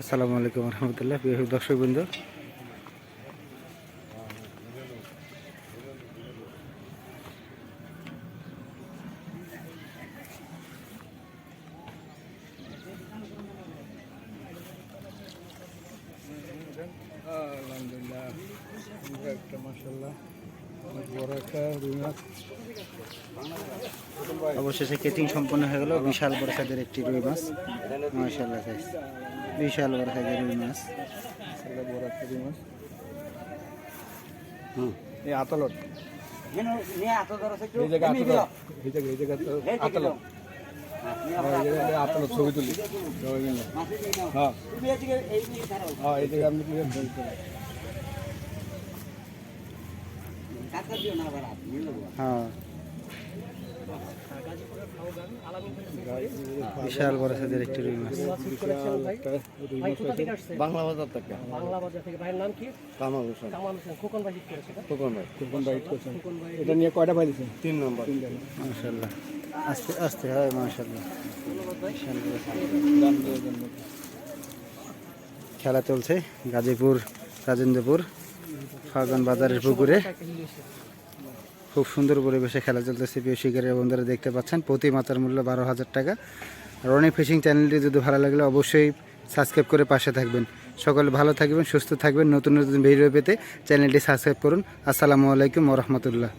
আসসালামু আলাইকুম রহমতুল্লাহ, প্রিয় দর্শক বৃন্দ অবশেষে কেটিং সম্পন্ন হয়ে গেল, বিশাল বড় একটি রুই মাছ। মাশাল্লাহ সাইজ বিশাল বড় সাইজের রুই মাছ। বড় একটা। রুই মাছ হুম এই আতলত হ্যাঁ, ছবি তুলি। হ্যাঁ। হ্যাঁ এই আপনি কি হ্যাঁ। বিশাল বড় সাইজের একটি রুই মাছ। বাংলা বাজার থেকে। বাংলা বাজার থেকে। ভাইয়ের নাম কি? কামাল হোসেন। কামাল হোসেন। খোকন ভাই করেছে খোকন ভাই। খোকন ভাই করছেন এটা নিয়ে কয়টা ভাই দিয়েছেন তিন নম্বর। তিন মাশাল্লাহ আস্তে আস্তে হয় দেন খেলা চলছে গাজীপুর রাজেন্দ্রপুর ফাগন বাজারের পুকুরে। খুব সুন্দর পরিবেশে খেলা চলতেছে। প্রিয় শিকারের, বন্ধুরা দেখতে পাচ্ছেন প্রতি মাতার মূল্য বারো হাজার টাকা। রনি ফিশিং চ্যানেলটি যদি ভালো লাগলে অবশ্যই সাবস্ক্রাইব করে পাশে থাকবেন। সকলে ভালো থাকবেন, সুস্থ থাকবেন। নতুন নতুন ভিডিও পেতে চ্যানেলটি সাবস্ক্রাইব করুন। আসসালামু আলাইকুম ওরহমতুল্লাহ